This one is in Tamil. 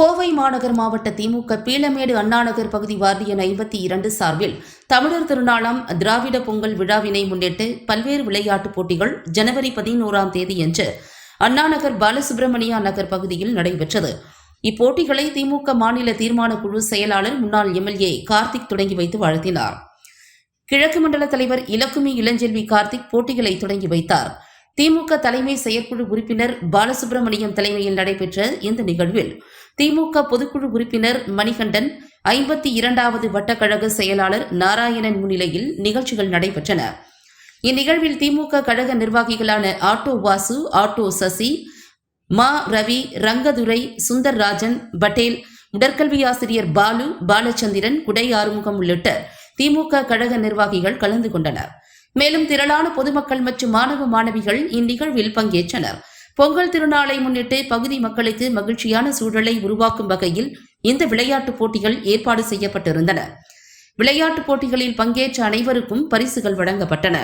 கோவை மாநகர் மாவட்ட திமுக பீளமேடு அண்ணாநகர் பகுதி வார்டு ஐம்பத்தி இரண்டு சார்பில் தமிழர் திருநாளாம் திராவிட பொங்கல் விழாவினை முன்னிட்டு பல்வேறு விளையாட்டுப் போட்டிகள் ஜனவரி பதினோராம் தேதியன்று அண்ணாநகர் பாலசுப்பிரமணியா நகர் பகுதியில் நடைபெற்றது. இப்போட்டிகளை திமுக மாநில தீர்மான குழு செயலாளர் முன்னாள் எம்எல்ஏ கார்த்திக் தொடங்கி வைத்து வாழ்த்தினார். கிழக்கு மண்டல தலைவர் இலக்குமி இளஞ்செல்வி கார்த்திக் போட்டிகளை தொடங்கி வைத்தார். திமுக தலைமை செயற்குழு உறுப்பினர் பாலசுப்பிரமணியம் தலைமையில் நடைபெற்ற இந்த நிகழ்வில் திமுக பொதுக்குழு உறுப்பினர் மணிகண்டன் ஐம்பத்தி இரண்டாவது வட்டக்கழக செயலாளர் நாராயணன் முன்னிலையில் நிகழ்ச்சிகள் நடைபெற்றன. இந்நிகழ்வில் திமுக கழக நிர்வாகிகளான ஆட்டோ வாசு ஆட்டோ சசி மா ரவி ரங்கதுரை சுந்தர்ராஜன் பட்டேல் உடற்கல்வி ஆசிரியர் பாலு பாலச்சந்திரன் குடை ஆறுமுகம் உள்ளிட்ட திமுக கழக நிர்வாகிகள் கலந்து கொண்டனர். மேலும் திரளான பொதுமக்கள் மற்றும் மாணவ மாணவிகள் இந்நிகழ்வில் பங்கேற்றனர். பொங்கல் திருநாளை முன்னிட்டு பகுதி மக்களுக்கு மகிழ்ச்சியான சூழலை உருவாக்கும் வகையில் இந்த விளையாட்டுப் போட்டிகள் ஏற்பாடு செய்யப்பட்டிருந்தன. விளையாட்டுப் போட்டிகளில் பங்கேற்ற அனைவருக்கும் பரிசுகள் வழங்கப்பட்டன.